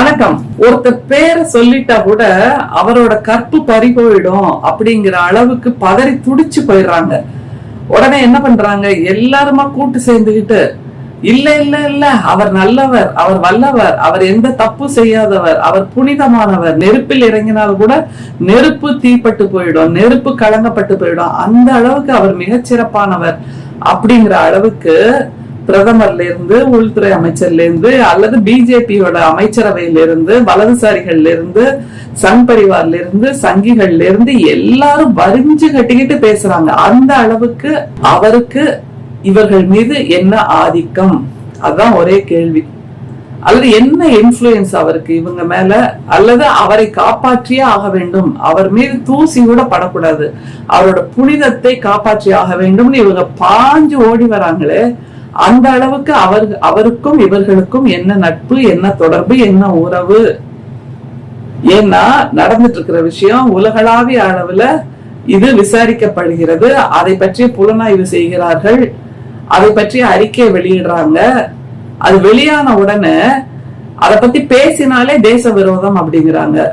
வணக்கம். ஒருத்தர் பேரை சொல்லிட்டா கூட அவரோட கற்பு பறி போயிடும் அப்படிங்கிற அளவுக்கு பதறி துடிச்சு போயிடுறாங்க. உடனே என்ன பண்றாங்க? எல்லாருமா கூட்டு சேர்ந்துகிட்டு இல்ல இல்ல இல்ல அவர் நல்லவர் அவர் வல்லவர் அவர் எந்த தப்பு செய்யாதவர் அவர் புனிதமானவர் நெருப்பில் இறங்கினால் கூட நெருப்பு தீப்பட்டு போயிடும் நெருப்பு கலங்கப்பட்டு போயிடும் அந்த அளவுக்கு அவர் மிகச்சிறப்பானவர் அப்படிங்கிற அளவுக்கு பிரதமர்லேருந்து உள்துறை அமைச்சர்லேருந்து அல்லது பிஜேபியோட அமைச்சரவையிலிருந்து வலதுசாரிகள்லேருந்து சங் பரிவார்லேருந்து சங்கிகள்லேருந்து எல்லாரும் வரிஞ்சு கட்டிக்கிட்டு பேசுறாங்க. அந்த அளவுக்கு அவருக்கு இவர்கள் மீது என்ன ஆதிக்கம்? அதுதான் ஒரே கேள்வி. அல்லது என்ன இன்ஃப்ளூயன்ஸ் அவருக்கு இவங்க மேல? அல்லது அவரை காப்பாற்றியே ஆக வேண்டும். அவர் மீது தூசி கூட படக்கூடாது. அவரோட புனிதத்தை காப்பாற்றி ஆக வேண்டும்னு இவங்க பாஞ்சு ஓடி வராங்களே. அந்த அளவுக்கு அவர் அவருக்கும் இவர்களுக்கும் என்ன நட்பு என்ன தொடர்பு என்ன உறவு? ஏன்னா நடந்துட்டு இருக்கிற விஷயம் உலகளாவிய அளவுல இது விசாரிக்கப்படுகிறது. அதை பற்றி புலனாய்வு செய்கிறார்கள். அதை பற்றி அறிக்கை வெளியிடுறாங்க. அது வெளியான உடனே அதை பத்தி பேசினாலே தேச விரோதம் அப்படிங்கிறாங்க.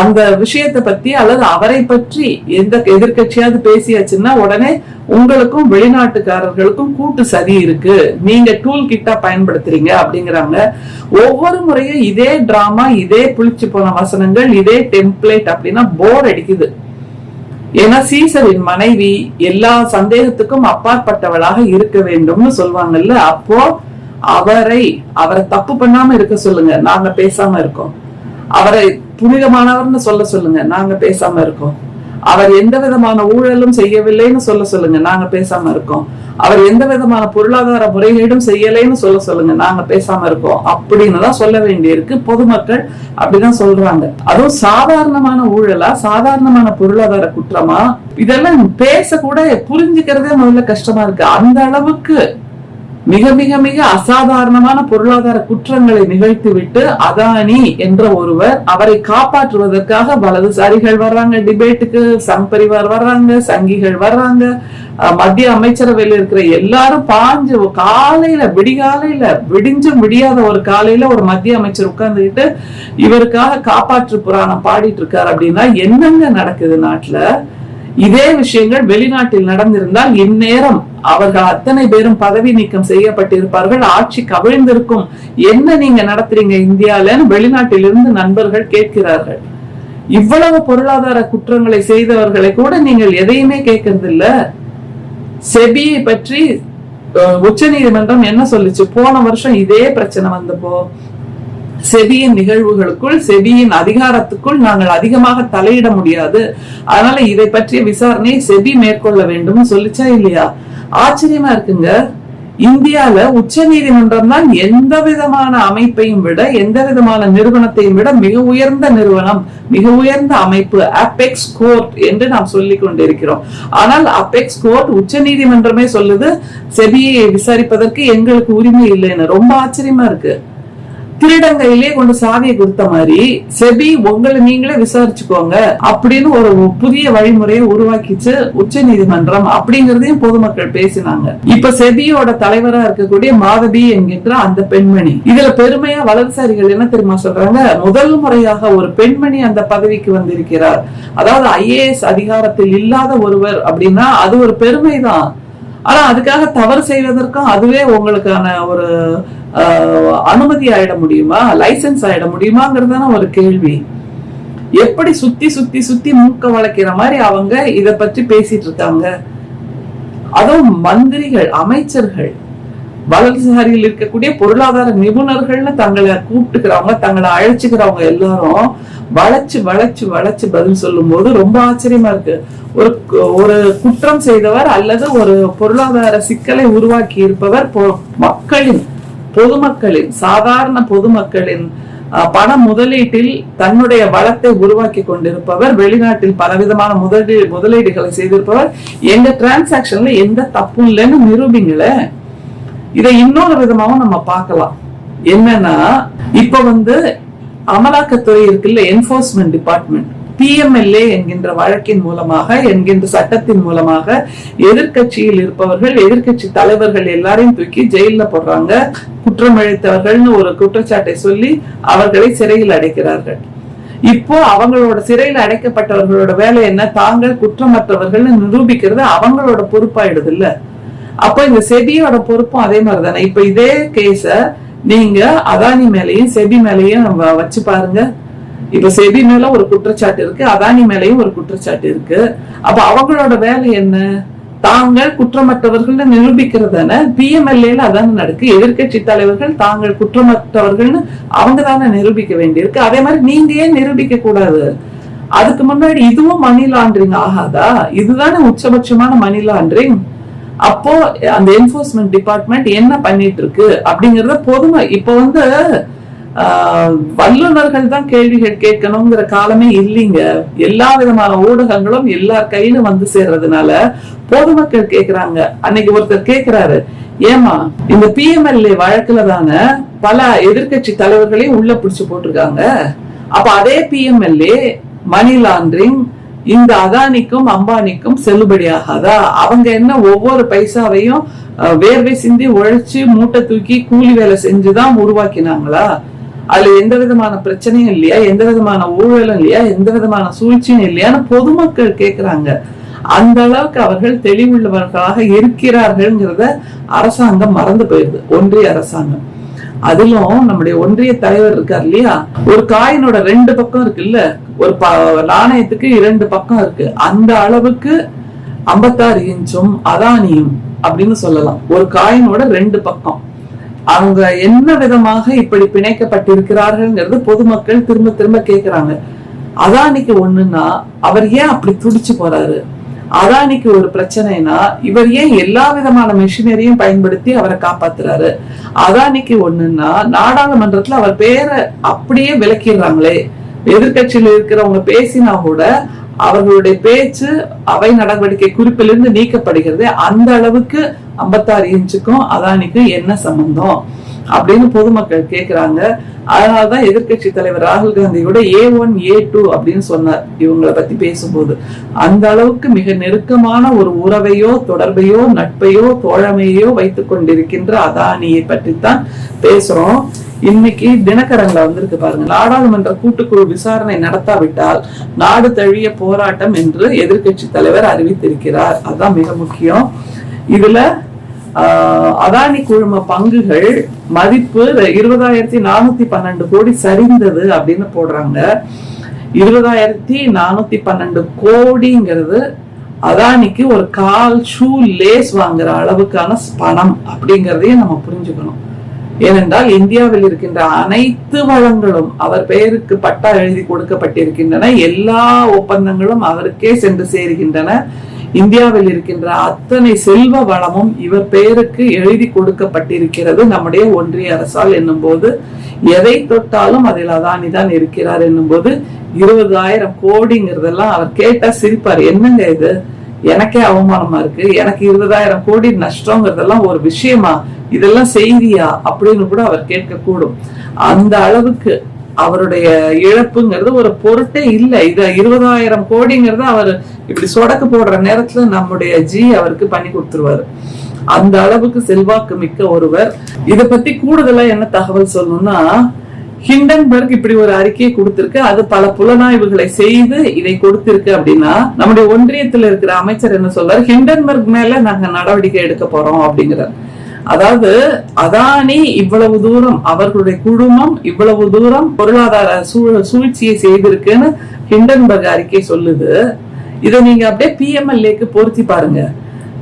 அந்த விஷயத்தை பத்தி அல்லது அவரை பற்றி எந்த எதிர்கட்சியாவது பேசியாச்சுன்னா உடனே உங்களுக்கும் வெளிநாட்டுக்காரர்களுக்கும் கூட்டு சதி இருக்கு. நீங்க டூல் கிட்டா பயன்படுத்துறீங்க அப்படிங்கிறாங்க. ஒவ்வொரு முறையும் இதே டிராமா இதே புளிச்சு போன வசனங்கள் இதே டெம்ப்ளேட் அப்படின்னா போர் அடிக்குது. ஏன்னா சீசரின் மனைவி எல்லா சந்தேகத்துக்கும் அப்பாற்பட்டவளாக இருக்க வேண்டும்னு சொல்லுவாங்கல்ல அப்போ அவரை அவரை தப்பு பண்ணாம இருக்க சொல்லுங்க. நாங்க பேசாம இருக்கோம். அவரை புனிதமானவர்னு சொல்ல சொல்லுங்க. நாங்க பேசாம இருக்கோம். அவர் எந்த விதமான ஊழலும் செய்யவில்லைன்னு சொல்ல சொல்லுங்க. நாங்க பேசாம இருக்கோம். அவர் எந்த விதமான பொருளாதார முறைகேடும் செய்யலைன்னு சொல்ல சொல்லுங்க. நாங்க பேசாம இருக்கோம். அப்படின்னு தான் சொல்ல வேண்டியிருக்கு. பொதுமக்கள் அப்படிதான் சொல்றாங்க. அதுவும் சாதாரணமான ஊழலா சாதாரணமான பொருளாதார குற்றமா? இதெல்லாம் பேசக்கூட புரிஞ்சுக்கிறதே முதல்ல கஷ்டமா இருக்கு. அந்த அளவுக்கு மிக மிக மிக அசாதாரணமான பொருளாதார குற்றங்களை நிகழ்த்திவிட்டு அதானி என்ற ஒருவர் அவரை காப்பாற்றுவதற்காக வலதுசாரிகள் வர்றாங்க டிபேட்டுக்கு சங் பரிவார் வர்றாங்க சங்கிகள் வர்றாங்க மத்திய அமைச்சரவையில் இருக்கிற எல்லாரும் பாஞ்சு காலையில விடிகாலையில விடிஞ்சும் விடியாத ஒரு காலையில ஒரு மத்திய அமைச்சர் உட்கார்ந்துகிட்டு இவருக்காக காப்பாற்று புராணம் பாடிட்டு இருக்காரு அப்படின்னா என்னங்க நடக்குது நாட்டுல? இதே விஷயங்கள் வெளிநாட்டில் நடந்திருந்தால் இந்நேரம் அவர்கள் அத்தனை பேரும் பதவி நீக்கம் செய்யப்பட்டிருப்பார்கள் ஆட்சி கவிழ்ந்திருக்கும். என்ன நீங்க நடத்துறீங்க இந்தியாலன்னு வெளிநாட்டிலிருந்து நண்பர்கள் கேட்கிறார்கள். இவ்வளவு பொருளாதார குற்றங்களை செய்தவர்களை கூட நீங்கள் எதையுமே கேட்கறது இல்ல செபியை பற்றி உச்ச நீதிமன்றம் என்ன சொல்லுச்சு? போன வருஷம் இதே பிரச்சனை வந்தப்போ செபியின் நிகழ்வுகளுக்குள் செபியின் அதிகாரத்துக்குள் நாங்கள் அதிகமாக தலையிட முடியாது. அதனால இதை பற்றிய விசாரணையை செபி மேற்கொள்ள வேண்டும். சொல்லிச்சா இல்லையா? ஆச்சரியமா இருக்குங்க. இந்தியால உச்ச நீதிமன்றம் தான் எந்த விதமான அமைப்பையும் விட எந்த விதமான நிறுவனத்தையும் விட மிக உயர்ந்த நிறுவனம் மிக உயர்ந்த அமைப்பு அபெக்ஸ் கோர்ட் என்று நாம் சொல்லிக் கொண்டிருக்கிறோம். ஆனால் அபெக்ஸ் கோர்ட் உச்ச நீதிமன்றமே சொல்லுது செபியை விசாரிப்பதற்கு எங்களுக்கு உரிமை இல்லைன்னு. ரொம்ப ஆச்சரியமா இருக்கு. திருடங்கையிலே கொண்டு சாவியை கொடுத்த மாதிரி செபி உங்களை நீங்களே விசாரிச்சுக்கோங்க அப்படின்னு ஒரு புதிய வழிமுறையை உருவாக்கிச்சு உச்ச நீதிமன்றம் அப்படிங்கறதையும் பொதுமக்கள் பேசினாங்க. இப்ப செபியோட தலைவரா இருக்கக்கூடிய மாதவி என்கின்ற அந்த பெண்மணி இதுல பெருமையா வலதுசாரிகள் என்ன தெரியுமா சொல்றாங்க? முதல் முறையாக ஒரு பெண்மணி அந்த பதவிக்கு வந்திருக்கிறார். அதாவது ஐஏஎஸ் அதிகாரத்தில் இல்லாத ஒருவர் அப்படின்னா அது ஒரு பெருமைதான். ஆனா அதுக்காக தவறு செய்வதற்கும் அதுவே உங்களுக்கான ஒரு அனுமதி ஆயிட முடியுமா? லைசன்ஸ் ஆயிட முடியுமாங்கிறதான ஒரு கேள்வி. எப்படி சுத்தி சுத்தி சுத்தி மூக்க வளைக்கிற மாதிரி அவங்க இத பற்றி பேசிட்டு இருக்காங்க? அதுவும் மந்திரிகள் அமைச்சர்கள் வலதுசாரியில் இருக்கக்கூடிய பொருளாதார நிபுணர்கள்னு தங்களை கூப்பிட்டுக்கிறவங்க தங்களை அழைச்சுக்கிறவங்க எல்லாரும் வளைச்சு வளைச்சு வளைச்சு பதில் சொல்லும் போது ரொம்ப ஆச்சரியமா இருக்கு. ஒரு ஒரு குற்றம் செய்தவர் அல்லது ஒரு பொருளாதார சிக்கலை உருவாக்கி இருப்பவர் மக்களின் பொதுமக்களின் சாதாரண பொதுமக்களின் பண முதலீட்டில் தன்னுடைய வளத்தை உருவாக்கி கொண்டிருப்பவர் வெளிநாட்டில் பலவிதமான முதலீ முதலீடுகளை செய்திருப்பவர். எங்க டிரான்சாக்ஷன்ல எந்த தப்பும் இல்லைன்னு நிரூபிங்கள. இதை இன்னொரு விதமாவும் நம்ம பார்க்கலாம். என்னன்னா இப்ப வந்து அமலாக்கத்துறை இருக்குல்ல என்போர்ஸ்மெண்ட் டிபார்ட்மெண்ட் பிஎம்எல்ஏ என்கின்ற வழக்கின் மூலமாக என்கின்ற சட்டத்தின் மூலமாக எதிர்கட்சியில் இருப்பவர்கள் எதிர்கட்சி தலைவர்கள் எல்லாரையும் தூக்கி ஜெயில போடுறாங்க. குற்றம் இழைத்தவர்கள்னு ஒரு குற்றச்சாட்டை சொல்லி அவர்களை சிறையில் அடைக்கிறார்கள். இப்போ அவங்களோட சிறையில் அடைக்கப்பட்டவர்களோட வேலை என்ன? தாங்கள் குற்றமற்றவர்கள்னு நிரூபிக்கிறது அவங்களோட பொறுப்பாயிடுது இல்ல அப்ப இந்த செபியோட பொறுப்பும் அதே மாதிரி தானே இப்ப இதே கேஸ நீங்க அதானி மேலயும் செபி மேலயும் வச்சு பாருங்க. இப்ப செபி மேல ஒரு குற்றச்சாட்டு இருக்கு அதானி மேலயும் ஒரு குற்றச்சாட்டு இருக்கு. அப்ப அவங்களோட வேலை என்ன? தாங்கள் குற்றமற்றவர்கள் நிரூபிக்கிறது பிஎம்எல்ஏல அதானே நடக்கு. எதிர்க்கட்சி தலைவர்கள் தாங்கள் குற்றமற்றவர்கள்னு அவங்க தானே நிரூபிக்க வேண்டியிருக்கு. அதே மாதிரி நீங்க ஏன் நிரூபிக்க கூடாது? அதுக்கு முன்னாடி இதுவும் மணி லாண்டரிங் ஆகாதா? இதுதானே உச்சபட்சமான மணி லாண்டரிங் அப்போ அந்த என்போர்ஸ்மெண்ட் டிபார்ட்மெண்ட் என்ன பண்ணிட்டு இருக்கு? அப்படிங்கறத பொதுமை இப்போ வந்து வல்லுநர்கள் வல்லுனர்கள் தான் கேள்விகள் கேட்கணுங்கிற காலமே இல்லைங்க. எல்லா விதமான ஊடகங்களும் எல்லார் கையிலும் வந்து சேர்றதுனால பொதுமக்கள் கேக்குறாங்க. அன்னைக்கு ஒருத்தர் கேக்குறாரு ஏமா இந்த பிஎம்எல்ஏ வழக்குல தானே பல எதிர்கட்சி தலைவர்களையும் உள்ள பிடிச்சு போட்டிருக்காங்க. அப்ப அதே பிஎம்எல்ஏ மணி லாண்டரிங் இந்த அதானிக்கும் அம்பானிக்கும் செல்லுபடி ஆகாதா? அவங்க என்ன ஒவ்வொரு பைசாவையும் வேர்வை சிந்தி உழைச்சு மூட்டை தூக்கி கூலி வேலை செஞ்சுதான் உருவாக்கினாங்களா? அதுல எந்த விதமான பிரச்சனையும் இல்லையா? எந்த விதமான ஊழலும் இல்லையா? எந்த விதமான சூழ்ச்சியும் இல்லையான்னு பொதுமக்கள் கேக்குறாங்க. அந்த அளவுக்கு அவர்கள் தெளிவுள்ளவர்களாக இருக்கிறார்கள்ங்கிறத அரசாங்கம் மறந்து போயிருது. ஒன்றிய அரசாங்கம். அதிலும் நம்முடைய ஒன்றிய தலைவர் இருக்கார் இல்லையா? ஒரு காயினோட ரெண்டு பக்கம் இருக்குல்ல? ஒரு நாணயத்துக்கு இரண்டு பக்கம் இருக்கு. அந்த அளவுக்கு ஐம்பத்தாறு இன்ச்சும் அதானியும் அப்படின்னு சொல்லலாம். ஒரு காயினோட ரெண்டு பக்கம். அவங்க என்ன விதமாக இப்படி பிணைக்கப்பட்டிருக்கிறார்கள்ங்கிறது பொதுமக்கள் திரும்ப திரும்ப கேக்குறாங்க. அதானிக்கு ஒண்ணுன்னா அவர் ஏன் அப்படி துடிச்சு போறாரு? அதானிக்கு ஒரு பிரச்சனைனா இவர் ஏன் எல்லா விதமான மிஷினரியும் பயன்படுத்தி அவரை காப்பாத்துறாரு? அதானிக்கு ஒண்ணுன்னா நாடாளுமன்றத்துல அவர் பேரை அப்படியே விளக்கிடுறாங்களே. எதிர்கட்சியில இருக்கிறவங்க பேசினா கூட அவர்களுடைய பேச்சு அவை நடவடிக்கை குறிப்பிலிருந்து நீக்கப்படுகிறது. அந்த அளவுக்கு ஐம்பத்தாறு இன்ச்சுக்கும் அதானிக்கும் என்ன சம்பந்தம்? அப்படின்னு பொதுமக்கள் கேக்குறாங்க. அதனாலதான் எதிர்க்கட்சி தலைவர் ராகுல் காந்தியோட ஏ ஒன் ஏ டூ அப்படின்னு சொன்னார். இவங்களை பத்தி பேசும்போது. அந்த அளவுக்கு மிக நெருக்கமான ஒரு உறவையோ தொடர்பையோ நட்பையோ தோழமையோ வைத்துக் கொண்டிருக்கின்ற அதானியை பற்றித்தான் பேசுறோம். இன்னைக்கு தினகரன்ல வந்திருக்கு பாருங்க. நாடாளுமன்ற கூட்டுக்குழு விசாரணை நடத்தாவிட்டால் நாடு தழுவிய போராட்டம் என்று எதிர்க்கட்சி தலைவர் அறிவித்திருக்கிறார். அதான் மிக முக்கியம். இதுல அதானி குழும பங்குகள் மதிப்பு இருபதாயிரத்தி நானூத்தி பன்னெண்டு கோடி சரிந்தது அப்படின்னு போடுறாங்க. இருபதாயிரத்தி நானூத்தி பன்னெண்டு கோடிங்கிறது அதானிக்கு ஒரு கால் ஷூ லேஸ் வாங்குற அளவுக்கான பணம் அப்படிங்கிறதையும் நம்ம புரிஞ்சுக்கணும். ஏனென்றால் இந்தியாவில் இருக்கின்ற அனைத்து வளங்களும் அவர் பெயருக்கு பட்டா எழுதி கொடுக்கப்பட்டிருக்கின்றன. எல்லா ஒப்பந்தங்களும் அவருக்கே சென்று சேருகின்றன. இந்தியாவில் இருக்கின்ற அத்தனை செல்வ வளமும் இவர் பெயருக்கு எழுதி கொடுக்கப்பட்டிருக்கிறது நம்முடைய ஒன்றிய அரசால் என்னும் போது எதை தொட்டாலும் அதில் அதானி தான் இருக்கிறார் என்னும்போது இருபதாயிரம் கோடிங்கிறதெல்லாம் அவர் கேட்டா சிரிப்பார். என்னங்க இது? எனக்கே அவமானமா இருக்கு. எனக்கு இருபதாயிரம் கோடி நஷ்டங்கிறதெல்லாம் ஒரு விஷயமா? இதெல்லாம் செய்தியா? அப்படின்னு கூட அவர் கேட்கக்கூடும். அந்த அளவுக்கு அவருடைய இழப்புங்கிறது ஒரு பொருட்டே இல்லை. இது இருபதாயிரம் கோடிங்கிறது அவர் இப்படி சொடக்கு போடுற நேரத்துல நம்முடைய ஜி அவருக்கு பண்ணி கொடுத்துருவாரு. அந்த அளவுக்கு செல்வாக்கு மிக்க ஒருவர். இத பத்தி கூடுதலா என்ன தகவல் சொல்லணும்னா ஹிண்டன்பர்க் இப்படி ஒரு அறிக்கையை கொடுத்திருக்கு. அது பல புலனாய்வுகளை செய்து இதை கொடுத்திருக்கு அப்படின்னா நம்முடைய ஒன்றியத்தில் இருக்கிற அமைச்சர் என்ன சொல்றாரு? ஹிண்டன்பர்க் மேல நாங்க நடவடிக்கை எடுக்க போறோம் அப்படிங்கிறார். அதாவது அதானி இவ்வளவு தூரம் அவர்களுடைய குழுமம் இவ்வளவு தூரம் பொருளாதார சூழ- சூழ்ச்சியை செய்திருக்குன்னு ஹிண்டன்பர்க் அறிக்கை சொல்லுது. இதை நீங்க அப்படியே பிஎம்எல்ஏக்கு பொருத்தி பாருங்க.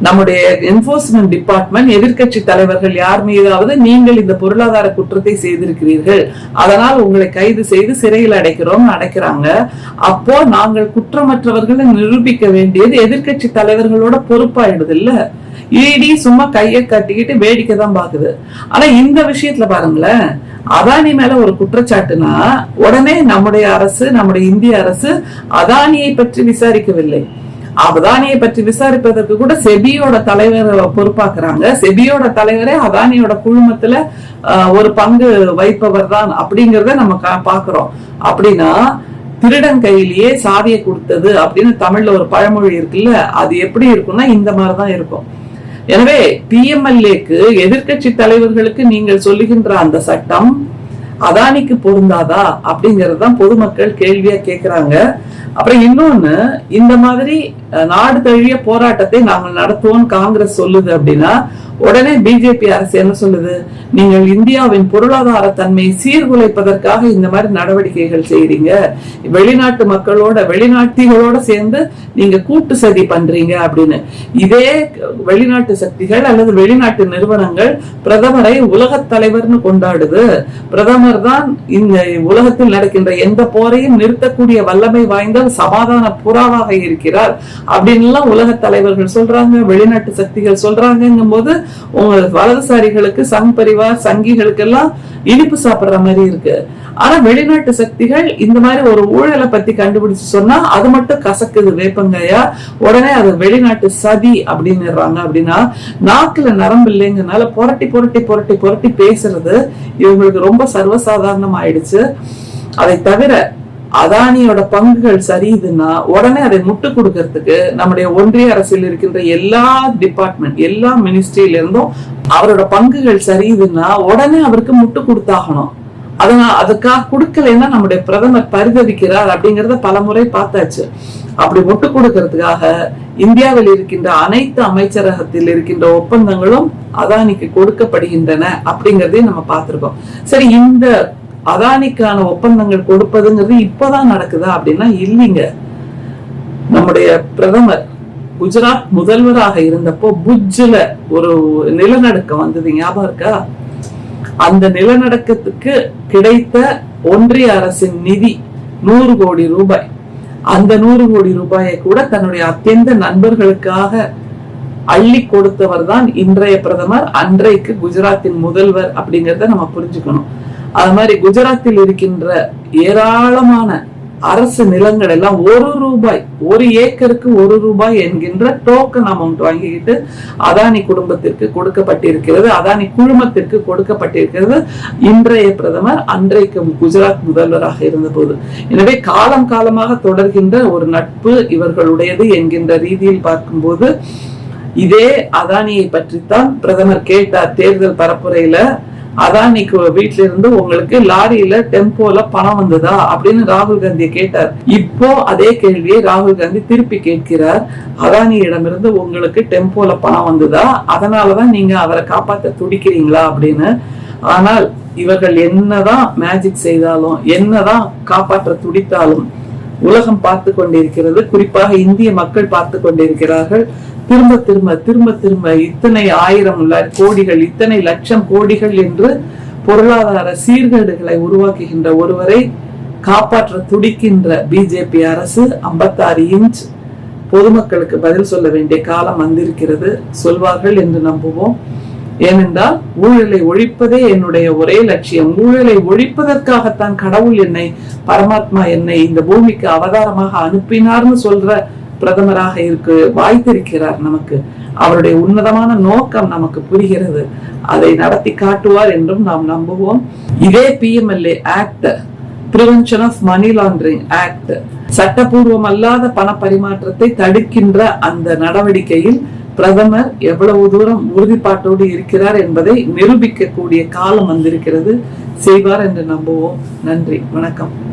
நம்முடைய என்போர்ஸ்மெண்ட் டிபார்ட்மெண்ட் எதிர்கட்சி தலைவர்கள் யார் மீதாவது நீங்கள் இந்த பொருளாதார குற்றத்தை செய்திருக்கிறீர்கள். அதனால் உங்களை கைது செய்து சிறையில் அடைக்கிறோம் அடைக்கிறாங்க. அப்போ நாங்கள் குற்றமற்றவர்களை நிரூபிக்க வேண்டியது எதிர்கட்சி தலைவர்களோட பொறுப்பாயிடுது இல்ல? இடி சும்மா கையை கட்டிக்கிட்டு வேடிக்கை தான் பாக்குது ஆனா இந்த விஷயத்துல பாருங்களேன் அதானி மேல ஒரு குற்றச்சாட்டுனா உடனே நம்முடைய அரசு நம்முடைய இந்திய அரசு அதானியை பற்றி விசாரிக்கவில்லை. அதானியை பற்றி விசாரிப்பதற்கு கூட செபியோட தலைவர் பொறுப்பாக்குறாங்க. செபியோட தலைவரே அதானியோட குழுமத்துல ஒரு பங்கு வைப்பவர் தான் அப்படிங்கறத நம்ம பாக்குறோம். அப்படின்னா திருடன் கையிலேயே சாவியை கொடுத்தது அப்படின்னு தமிழ்ல ஒரு பழமொழி இருக்குல்ல அது எப்படி இருக்கும்னா இந்த மாதிரிதான் இருக்கும். எனவே பிஎம்எல்ஏக்கு எதிர்க்கட்சி தலைவர்களுக்கு நீங்கள் சொல்லுகின்ற அந்த சட்டம் அதானிக்கு பொருந்தாதா அப்படிங்கறதுதான் பொதுமக்கள் கேள்வியா கேக்குறாங்க. அப்புறம் இன்னொன்னு இந்த மாதிரி நாடு தழுவிய போராட்டத்தை நாங்கள் நடத்துவோம் காங்கிரஸ் சொல்லுது அப்படின்னா உடனே பிஜேபி அரசு என்ன சொல்லுது? நீங்கள் இந்தியாவின் பொருளாதார தன்மையை சீர்குலைப்பதற்காக இந்த மாதிரி நடவடிக்கைகள் செய்யறீங்க வெளிநாட்டு மக்களோட வெளிநாட்டிகளோட சேர்ந்து நீங்க கூட்டு சதி பண்றீங்க அப்படின்னு. இதே வெளிநாட்டு சக்திகள் அல்லது வெளிநாட்டு நிறுவனங்கள் பிரதமரை உலகத் தலைவர்னு கொண்டாடுது. பிரதமர் தான் இந்த உலகத்தில் நடக்கின்ற எந்த போரையும் நிறுத்தக்கூடிய வல்லமை வாய்ந்த சமாதான புறாவாக இருக்கிறார். அப்படின்னு எல்லாம் உலக தலைவர்கள் சொல்றாங்க வெளிநாட்டு சக்திகள் சொல்றாங்கங்கும் போது உங்க வலதுசாரிகளுக்கு சங் பரிவார் சங்கிகளுக்கு எல்லாம் இனிப்பு சாப்பிடுற மாதிரி இருக்கு. ஆனா வெளிநாட்டு சக்திகள் இந்த மாதிரி ஒரு ஊழலை பத்தி கண்டுபிடிச்சு சொன்னா அது மட்டும் கசக்குது வேப்பங்காயா. உடனே அது வெளிநாட்டு சதி அப்படின்னுறாங்க அப்படின்னா நாக்குல நரம்பு இல்லைங்கனால புரட்டி புரட்டி புரட்டி புரட்டி பேசுறது இவங்களுக்கு ரொம்ப சர்வசாதாரணம் ஆயிடுச்சு அதை தவிர அதானியோட பங்குகள் சரியுதுன்னா உடனே அதை முட்டு கொடுக்கறதுக்கு நம்முடைய ஒன்றிய அரசில் இருக்கின்ற எல்லா டிபார்ட்மெண்ட் எல்லா மினிஸ்ட்ரியில இருந்தும் அவரோட பங்குகள் சரியுதுன்னா உடனே அவருக்கு முட்டு கொடுத்தாகணும். அதனால் அதுக்காக கொடுக்கலன்னா நம்முடைய பிரதமர் பரிதவிக்கிறார் அப்படிங்கறத பலமுறை பார்த்தாச்சு. அப்படி முட்டு கொடுக்கறதுக்காக இந்தியாவில் இருக்கின்ற அனைத்து அமைச்சரகத்தில் இருக்கின்ற ஒப்பந்தங்களும் அதானிக்கு கொடுக்கப்படுகின்றன அப்படிங்கறதையும் நம்ம பார்த்திருக்கோம். சரி இந்த அதானிக்கான ஒப்பந்தங்கள் கொடுப்பதுங்கிறது இப்பதான் நடக்குதா அப்படின்னா இல்லைங்க. நம்முடைய பிரதமர் குஜராத் முதல்வராக இருந்தப்போ புஜ்ஜுல ஒரு நிலநடுக்கம் வந்தது ஞாபகம் இருக்கா? அந்த நிலநடுக்கத்துக்கு கிடைத்த ஒன்றிய அரசின் நிதி நூறு கோடி ரூபாய். அந்த நூறு கோடி ரூபாயை கூட தன்னுடைய அத்தியந்த நண்பர்களுக்காக அள்ளி கொடுத்தவர் தான் இன்றைய பிரதமர் அன்றைக்கு குஜராத்தின் முதல்வர் அப்படிங்கறத நம்ம புரிஞ்சுக்கணும். அது மாதிரி குஜராத்தில் இருக்கின்ற ஏராளமான அரசு நிலங்கள் எல்லாம் ஒரு ரூபாய் ஒரு ஏக்கருக்கு ஒரு ரூபாய் என்கின்ற டோக்கன் அமௌண்ட் வாங்கிக்கிட்டு அதானி குடும்பத்திற்கு கொடுக்கப்பட்டிருக்கிறது அதானி குழுமத்திற்கு கொடுக்கப்பட்டிருக்கிறது. இன்றைய பிரதமர் அன்றைக்கு குஜராத் முதல்வராக இருந்தபோது. எனவே காலம் காலமாக தொடர்கின்ற ஒரு நட்பு இவர்களுடையது என்கின்ற ரீதியில் பார்க்கும்போது இதே அதானியை பற்றித்தான் பிரதமர் கேட்டார். தேர்தல் பரப்புரையில அதானிக்கு வீட்ல இருந்து உங்களுக்கு லாரியில டெம்போல பணம் வந்ததா அப்படின்னு ராகுல் காந்தியை கேட்டார். இப்போ அதே கேள்வியை ராகுல் காந்தி திருப்பி கேட்கிறார். அதானியிடமிருந்து உங்களுக்கு டெம்போல பணம் வந்ததா? அதனாலதான் நீங்க அவரை காப்பாத்த துடிக்கிறீங்களா அப்படின்னு. ஆனால் இவர்கள் என்னதான் மேஜிக் செய்தாலும் என்னதான் காப்பாற்ற துடித்தாலும் உலகம் பார்த்து கொண்டிருக்கிறது. குறிப்பாக இந்திய மக்கள் பார்த்து கொண்டிருக்கிறார்கள். திரும்ப திரும்ப திரும்ப திரும்ப இத்தனை ஆயிரம் கோடிகள் இத்தனை லட்சம் கோடிகள் என்று பொருளாதார சீர்கேடுகளை உருவாக்குகின்ற ஒருவரை காப்பாற்ற துடிக்கின்ற பிஜேபி அரசு 56 இன்ச் பொதுமக்களுக்கு பதில் சொல்ல வேண்டிய காலம் வந்திருக்கிறது. சொல்வார்கள் என்று நம்புவோம். ஏனென்றால் ஊழலை ஒழிப்பதே என்னுடைய ஒரே லட்சியம். ஊழலை ஒழிப்பதற்காகத்தான் கடவுள் என்னை பரமாத்மா என்னை இந்த பூமிக்கு அவதாரமாக அனுப்பினார்னு சொல்ற பிரதமராக இருக்கு வாய்த்திருக்கிறார் நமக்கு. அவருடைய உன்னதமான நோக்கம் நமக்கு புரிகிறது. அதை நடத்தி காட்டுவார் என்றும் நாம் நம்புவோம். இதே PMLA act prevention of money laundering act சட்டபூர்வம் அல்லாத பண பரிமாற்றத்தை தடுக்கின்ற அந்த நடவடிக்கையில் பிரதமர் எவ்வளவு தூரம் உறுதிப்பாட்டோடு இருக்கிறார் என்பதை நிரூபிக்கக்கூடிய காலம் வந்திருக்கிறது. செய்வார் என்று நம்புவோம். நன்றி. வணக்கம்.